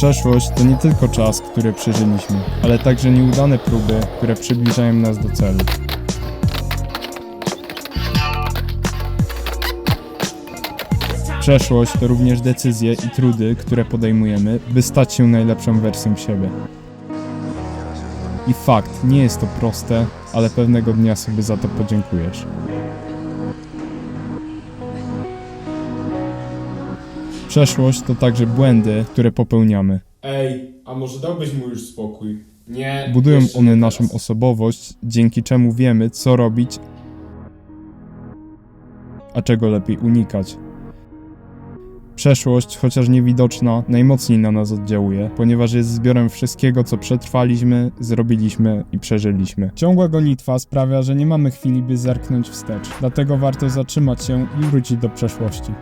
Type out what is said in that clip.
Przeszłość to nie tylko czas, który przeżyliśmy, ale także nieudane próby, które przybliżają nas do celu. Przeszłość to również decyzje i trudy, które podejmujemy, by stać się najlepszą wersją siebie. I fakt, nie jest to proste, ale pewnego dnia sobie za to podziękujesz. Przeszłość to także błędy, które popełniamy. Ej, a może dałbyś mu już spokój? Nie. Budują jeszcze one nie naszą teraz. osobowość, dzięki czemu wiemy, co robić, a czego lepiej unikać. Przeszłość, chociaż niewidoczna, najmocniej na nas oddziałuje, ponieważ jest zbiorem wszystkiego, co przetrwaliśmy, zrobiliśmy i przeżyliśmy. Ciągła gonitwa sprawia, że nie mamy chwili, by zerknąć wstecz. Dlatego warto zatrzymać się i wrócić do przeszłości.